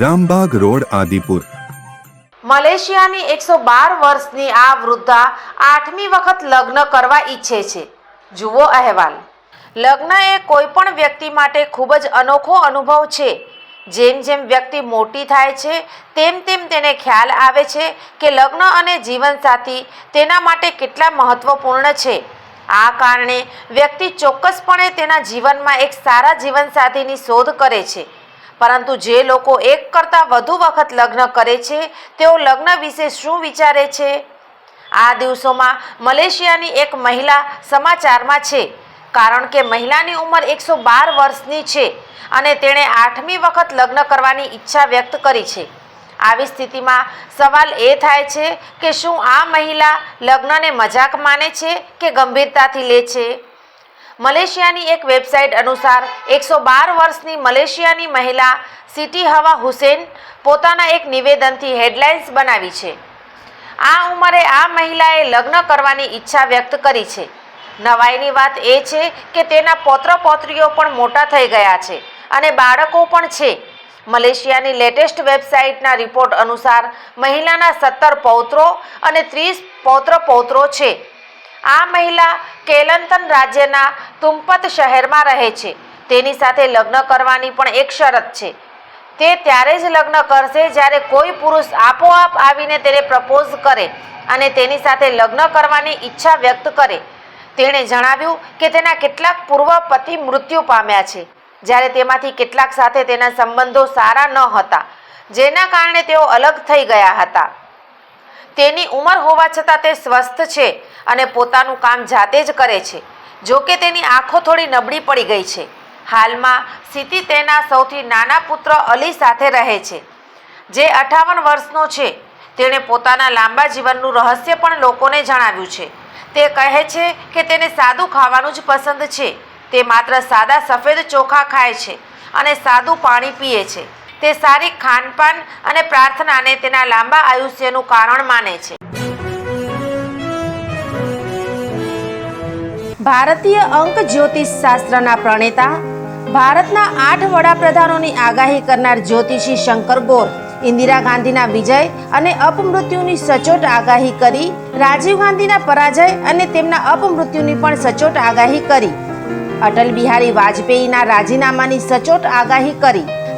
Rambag road, Adipur. મલેશિયાની એકસો બાર વર્ષની આ વૃદ્ધા આઠમી વખત લગ્ન કરવા ઈચ્છે છે. જુઓ અહેવાલ. લગ્ન એ કોઈ પણ વ્યક્તિ માટે ખૂબ જ અનોખો અનુભવ છે. જેમ જેમ વ્યક્તિ મોટી થાય છે, તેમ તેમ તેને ખ્યાલ આવે છે કે લગ્ન અને જીવનસાથી તેના માટે કેટલા મહત્વપૂર્ણ છે. આ કારણે વ્યક્તિ ચોક્કસપણે તેના જીવનમાં એક સારા જીવનસાથીની શોધ કરે છે. પરંતુ જે લોકો એક કરતાં વધુ વખત લગ્ન કરે છે, તેઓ લગ્ન વિશે શું વિચારે છે? આ દિવસોમાં મલેશિયાની એક મહિલા સમાચારમાં છે, કારણ કે મહિલાની ઉંમર એકસો બાર વર્ષની છે અને તેણે આઠમી વખત લગ્ન કરવાની ઈચ્છા વ્યક્ત કરી છે. આવી સ્થિતિમાં સવાલ એ થાય છે કે શું આ મહિલા લગ્નને મજાક માને છે કે ગંભીરતાથી લે છે? મલેશિયાની એક વેબસાઇટ અનુસાર એકસો બાર વર્ષની મલેશિયાની મહિલા સિટી હવા હુસેન પોતાના એક નિવેદનથી હેડલાઇન્સ બનાવી છે. આ ઉંમરે આ મહિલાએ લગ્ન કરવાની ઈચ્છા વ્યક્ત કરી છે. નવાઈની વાત એ છે કે તેના પૌત્ર પૌત્રીઓ પણ મોટા થઈ ગયા છે અને બાળકો પણ છે. મલેશિયાની લેટેસ્ટ વેબસાઇટના રિપોર્ટ અનુસાર મહિલાના સત્તર પૌત્રો અને ત્રીસ પૌત્ર પૌત્રો છે. આ મહિલા કેલંતન રાજ્યના તુમ્પત શહેરમાં રહે છે. તેની સાથે લગ્ન કરવાની પણ એક શરત છે. તે ત્યારે જ લગ્ન કરશે જ્યારે કોઈ પુરુષ આપોઆપ આવીને તેને પ્રપોઝ કરે અને તેની સાથે લગ્ન કરવાની ઈચ્છા વ્યક્ત કરે. તેણે જણાવ્યું કે તેના કેટલાક પૂર્વ પતિ મૃત્યુ પામ્યા છે. જ્યારે તેમાંથી કેટલાક સાથે તેના સંબંધો સારા ન હતા, જેના કારણે તેઓ અલગ થઈ ગયા હતા. તેની ઉંમર હોવા છતાં તે સ્વસ્થ છે અને પોતાનું કામ જાતે જ કરે છે. જો કે તેની આંખો થોડી નબળી પડી ગઈ છે. હાલમાં સિતિ તેના સૌથી નાના પુત્ર અલી સાથે રહે છે. જે અઠાવન વર્ષનો છે. તેણે પોતાના લાંબા જીવનનું રહસ્ય પણ લોકોને જણાવ્યું છે. તે કહે છે કે તેને સાદું ખાવાનું જ પસંદ છે. તે માત્ર સાદા સફેદ ચોખા ખાય છે અને સાદું પાણી પીએ છે. તે સારી ખાનપાન અને પ્રાર્થનાને તેના લાંબા આયુષ્યનું કારણ માને છે. ભારતીય અંક જ્યોતિષ શાસ્ત્રના પ્રણેતા, ભારતના આઠ વડાપ્રધાનોની આગાહી કરનાર જ્યોતિષી શંકર ગોર, ઇન્દિરા ગાંધીના વિજય અને અપમૃત્યુની સચોટ આગાહી કરી, રાજીવ ગાંધીના પરાજય અને તેમના અપમૃત્યુની પણ સચોટ આગાહી કરી. અટલ બિહારી વાજપેયીના રાજીનામાની સચોટ આગાહી કરી.